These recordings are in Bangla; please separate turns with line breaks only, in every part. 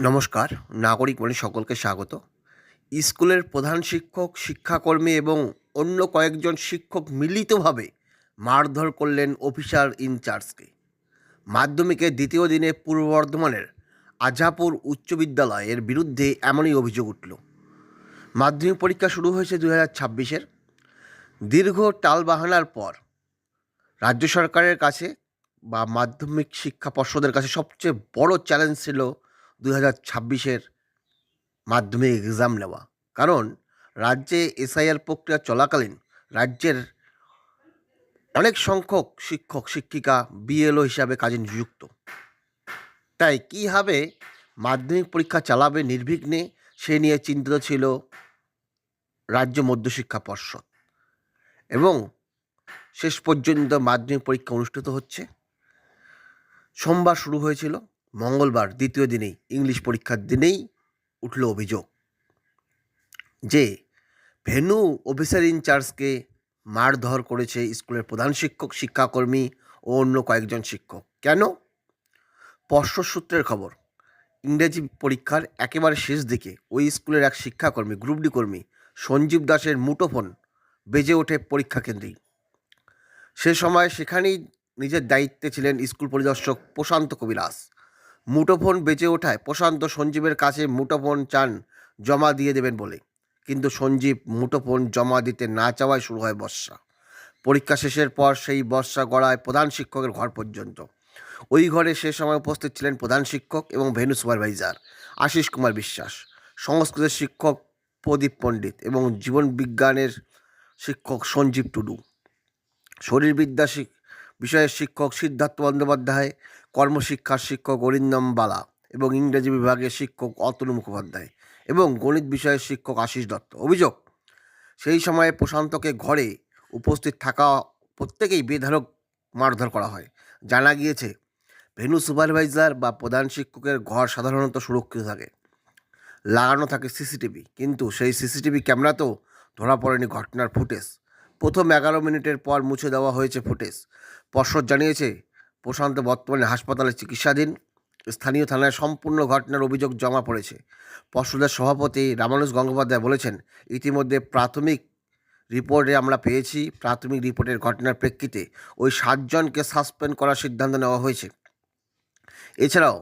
নমস্কার, নাগরিক বলে সকলকে স্বাগত। স্কুলের প্রধান শিক্ষক, শিক্ষাকর্মী এবং অন্য কয়েকজন শিক্ষক মিলিতভাবে মারধর করলেন অফিসার ইনচার্জকে। মাধ্যমিকের দ্বিতীয় দিনে পূর্ব বর্ধমানের আজাপুর উচ্চ বিদ্যালয়ের বিরুদ্ধে এমনই অভিযোগ উঠল। মাধ্যমিক পরীক্ষা শুরু হয়েছে দু হাজার ছাব্বিশের। দীর্ঘ টালবাহানার পর রাজ্য সরকারের কাছে বা মাধ্যমিক শিক্ষা পর্ষদের কাছে সবচেয়ে বড় চ্যালেঞ্জ ছিল দু হাজার ছাব্বিশের এক্সাম নেওয়া। কারণ রাজ্যে এসআইআর প্রক্রিয়া চলাকালীন রাজ্যের অনেক সংখ্যক শিক্ষক, শিক্ষিকা বিএলও হিসাবে কাজে নিযুক্ত। তাই কীভাবে মাধ্যমিক পরীক্ষা চালাবে নির্বিঘ্নে, সে নিয়ে চিন্তিত ছিল রাজ্য মধ্যশিক্ষা পর্ষদ। এবং শেষ পর্যন্ত মাধ্যমিক পরীক্ষা অনুষ্ঠিত হচ্ছে। সোমবার শুরু হয়েছিল। মঙ্গলবার দ্বিতীয় দিনেই ইংলিশ পরীক্ষার দিনেই উঠল অভিযোগ যে ভেনু অফিসার ইনচার্জকে মারধর করেছে স্কুলের প্রধান শিক্ষক, শিক্ষাকর্মী ও অন্য কয়েকজন শিক্ষক। কেন? পর্ষদ সূত্রের খবর, ইংরেজি পরীক্ষার একেবারে শেষ দিকে ওই স্কুলের এক শিক্ষাকর্মী, গ্রুপ ডি কর্মী সঞ্জীব দাসের মুঠোফোন বেজে ওঠে পরীক্ষা কেন্দ্রেই। সে সময় সেখানেই নিজের দায়িত্বে ছিলেন স্কুল পরিদর্শক প্রশান্ত কবিরাজ। মুঠোফোন বেঁচে ওঠায় প্রশান্ত সঞ্জীবের কাছে মুঠোফোন চান জমা দিয়ে দেবেন বলে। কিন্তু সঞ্জীব মুঠোফোন জমা দিতে না চাওয়ায় শুরু হয় বর্ষা। পরীক্ষা শেষের পর সেই বর্ষা গড়ায় প্রধান শিক্ষকের ঘর পর্যন্ত। ওই ঘরে সে সময় উপস্থিত ছিলেন প্রধান শিক্ষক এবং ভেনু সুপারভাইজার আশিস কুমার বিশ্বাস সংস্কৃতের শিক্ষক প্রদীপ পণ্ডিত এবং জীবন বিজ্ঞানের শিক্ষক সঞ্জীব টুডু। শরীরবিদ্যা বিষয়ের শিক্ষক সিদ্ধার্থ বন্দ্যোপাধ্যায়, কর্মশিক্ষার শিক্ষক অরিন্দম বালা এবং ইংরেজি বিভাগের শিক্ষক অতনু মুখোপাধ্যায় এবং গণিত বিষয়ের শিক্ষক আশিস দত্ত। অভিযোগ, সেই সময়ে প্রশান্তকে ঘরে উপস্থিত থাকা প্রত্যেকেই বেধারক মারধর করা হয়। জানা গিয়েছে ভেনু সুপারভাইজার বা প্রধান শিক্ষকের ঘর সাধারণত সুরক্ষিত থাকে, লাগানো থাকে সিসিটিভি। কিন্তু সেই সিসিটিভি ক্যামেরাতেও ধরা পড়েনি ঘটনার ফুটেজ। প্রথম এগারো মিনিটের পর মুছে দেওয়া হয়েছে ফুটেজ। পর্ষদ জানিয়েছে, প্রশান্ত বর্তমানে হাসপাতালে চিকিৎসাধীন। স্থানীয় থানায় সম্পূর্ণ ঘটনার অভিযোগ জমা পড়েছে। পর্ষদের সভাপতি রামানুজ গঙ্গোপাধ্যায় বলেছেন, ইতিমধ্যে প্রাথমিক রিপোর্টে আমরা পেয়েছি, প্রাথমিক রিপোর্টের ঘটনার প্রেক্ষিতে ওই সাতজনকে সাসপেন্ড করার সিদ্ধান্ত নেওয়া হয়েছে। এছাড়াও,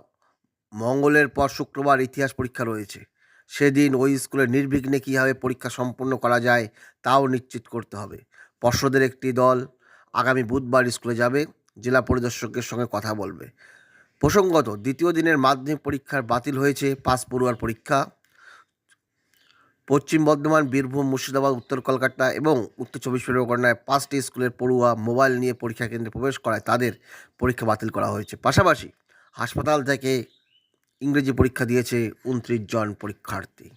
মঙ্গলের পর শুক্রবার ইতিহাস পরীক্ষা রয়েছে। সেদিন ওই স্কুলে নির্বিঘ্নে কীভাবে পরীক্ষা সম্পন্ন করা যায়, তাও নিশ্চিত করতে হবে। পর্ষদের একটি দল আগামী বুধবার স্কুলে যাবে, জেলা পরিদর্শকের সঙ্গে কথা বলবে। প্রসঙ্গত, দ্বিতীয় দিনের মাধ্যমিক পরীক্ষার বাতিল হয়েছে, পাস পড়ুয়ার পরীক্ষা। পশ্চিম বর্ধমান, বীরভূম, মুর্শিদাবাদ, উত্তর কলকাতা এবং উত্তর চব্বিশ পরগনায় পাঁচটি স্কুলের পড়ুয়া মোবাইল নিয়ে পরীক্ষা কেন্দ্রে প্রবেশ করায় তাদের পরীক্ষা বাতিল করা হয়েছে। পাশাপাশি হাসপাতাল থেকে ইংরেজি পরীক্ষা দিয়েছে উনত্রিশ জন পরীক্ষার্থী।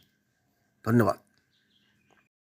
ধন্যবাদ।